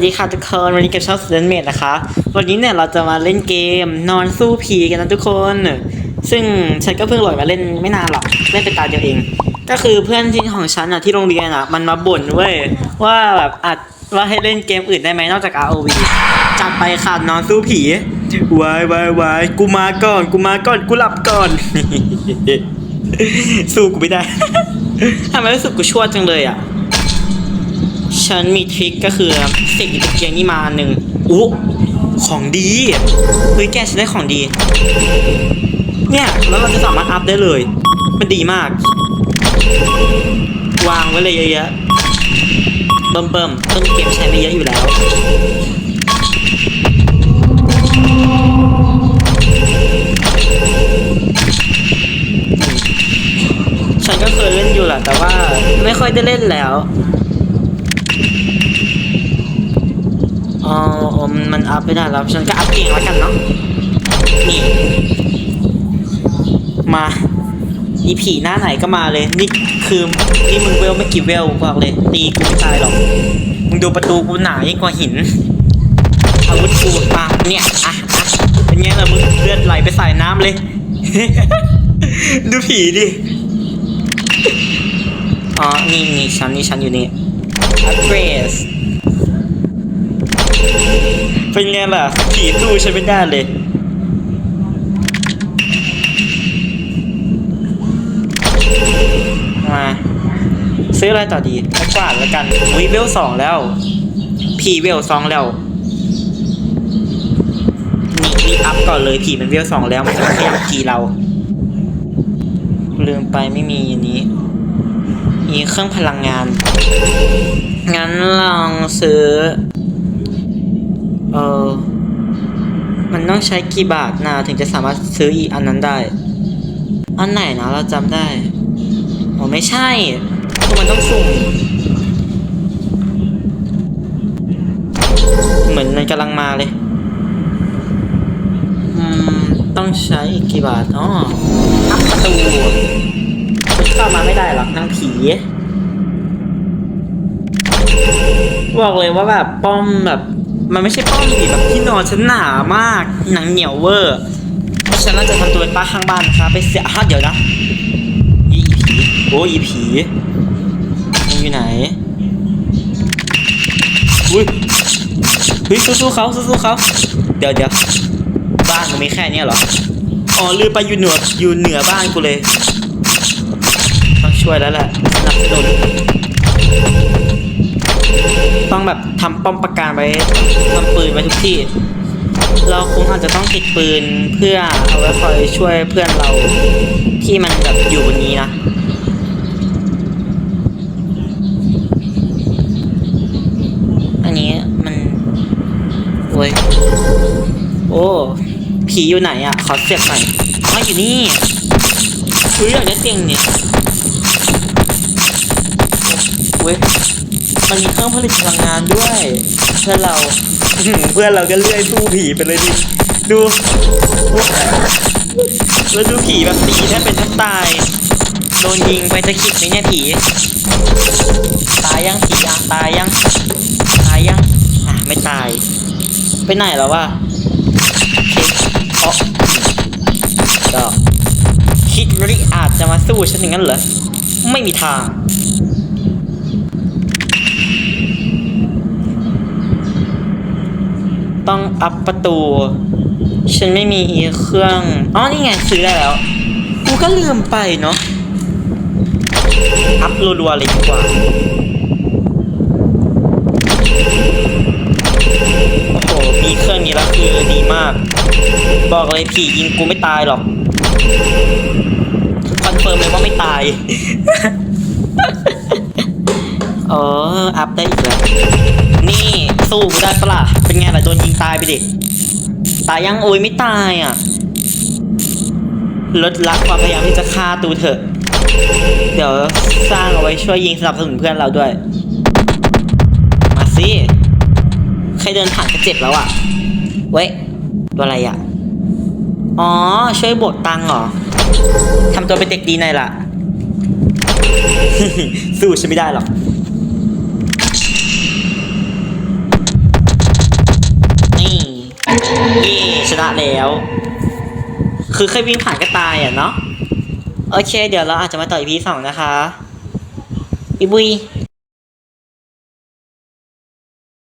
สวัสดีค่ะทุกคนวันนี้เกมชอง Student Mate นะคะ วันนี้เนี่ยเราจะมาเล่นเกมนอนสู้ผีกันนะทุกคน ซึ่งฉันก็เพิ่งโหลดมาเล่นไม่นานหรอกเล่นไปตาเดียวเอง ก็คือเพื่อนที่ของฉันอะที่โรงเรียนอะมันมาบ่นเว้ยว่าแบบอัดว่าให้เล่นเกมอื่นได้ไหมนอกจาก ROV จัดไปค่ะนอนสู้ผีวายวายวายกูมาก่อนกูมาก่อนกูหลับก่อน สู้กูไม่ได้ทำไมรู้สึกกูชั่วจังเลยอะ ฉันมีทริคก็คือเสกตะเกียงนี่มาหนึ่งอู้ของดีเฮ้ยแกฉันได้ของดี เนี่ยแล้วเราจะสามารถอัพได้เลย มันดีมาก วางไว้เลยเยอะๆเบิ่มเบิ่มๆต้นเกมใช้ไม่เยอะอยู่แล้วฉันก็เคยเล่นอยู่แหละแต่ว่าไม่ค่อยได้เล่นแล้ว อ๋อมันมันอัพไม่ได้แล้วฉันก็อัพเองแล้วกันเนาะนี่มาอีผีหน้าไหนก็มาเลย นี่คือนี่มึงเวลไม่กี่เวลบอกเลย ตีกูไม่ตายหรอก มึงดูประตูกูหนายิ่งกว่าหิน อาวุธกูมาเนี่ยอะอะเป็นไงล่ะมึงเลือดไหลไปใส่น้ำเลย ดูผีดิ อ๋อ นี่นี่ชั้นนี่ชั้นอยู่นี่ address เเป็นไงล่ะ ผีตู้ใช้ไม่ได้เลย มา ซื้ออะไรต่อดีไม้กวาดแล้วกันวิเวลสองแล้วผีเวลสองแล้วนี่รีบอัพก่อนเลยผีมันเวลสองแล้วมันจะมาขยับกีเรา ลืมไปไม่มีอันนี้ มีเครื่องพลังงาน งั้นลองซื้ออ มันต้องใช้กี่บาทนะถึงจะสามารถซื้ออีกอันนั้นได้ อันไหนนะเราจำได้อ๋อไม่ใช่คือมันต้องสุ่มเหมือนมันกำลังมาเลยอืมต้องใช้อีกกี่บาทอ๋ออัพประตูเข้ามาไม่ได้หรอกนางผีบอกเลยว่าแบบป้อมแบบ มันไม่ใช่ป้อมผีแบบที่นอนฉันหนามาก หนังเหนียวเวอร์เพราะฉะนั้นจะทำตัวเป็นป้าข้างบ้านนะคะไปเสียอ้าวเดี๋ยวนะอีผีโอ้ยอีผีมันอยู่ไหนอุ้ยเฮ้ยสู้ๆเขาสู้ๆเขาเดี๋ยวเดี๋ยวบ้านมันมีแค่เนี้ยเหรออ๋อลืมไปอยู่เหนืออยู่เหนือบ้านกูเลยต้องช่วยแล้วแหละนับสนุน แบบทำป้อมปราการไว้ทำปืนไว้ทุกที่ เราคงอาจจะต้องติดปืนเพื่อเอาไว้คอยช่วยเพื่อนเราที่มันแบบอยู่บนนี้นะอันนี้มันโอ้ยโอ้ผีอยู่ไหนอะ ขอเสียบหน่อยอ๋ออยู่นี่คืออยากได้เตียงเนี่ยเว้ย มันมีเครื่องผลิตพลังงานด้วย เพื่อนเรา เพื่อนเราก็เลื่อยสู้ผีไปเลยดิ ดูแล้วดูผีแบบตีแทบเป็นแทบตาย โดนยิงไปจะขิดไหมเนี่ยผี ตายยังผีอะตายยัง ตายยัง อะไม่ตาย ไปไหนแล้ววะเคอ๋อก็คิดริอาจจะมาสู้ฉันอย่างนั้นเหรอ ไม่มีทาง ต้องอัพประตู ฉันไม่มีเครื่อง อ๋อ นี่ไงซื้อได้แล้ว กูก็ลืมไปเนาะ อัพรัวๆเลยดีกว่า โอ้โห มีเครื่องนี้แล้วคือดีมาก บอกเลยผียิงกูไม่ตายหรอก คอนเฟิร์มเลยว่าไม่ตายเอออัพได้อีกแล้ว นี่ สู้กูได้ปะล่ะเป็นไงล่ะโดนยิงตายไปดิตายยังโอ้ยไม่ตายอะลดละความพยายามที่จะฆ่าตูเถอะ เดี๋ยวสร้างเอาไว้ช่วยยิงสนับสนุนเพื่อนเราด้วย มาสิใครเดินผ่านก็เจ็บแล้วอะ เว้ย ตัวอะไรอะ อ๋อ ช่วยบดตังเหรอทำตัวเป็นเด็กดีหน่อยล่ะ สู้ฉันไม่ได้หรอก เย่ชนะแล้ว คือเคยวิ่งผ่านก็ตายอะเนาะ โอเค เดี๋ยวเราอาจจะมาต่อ EP สองนะคะอีบุย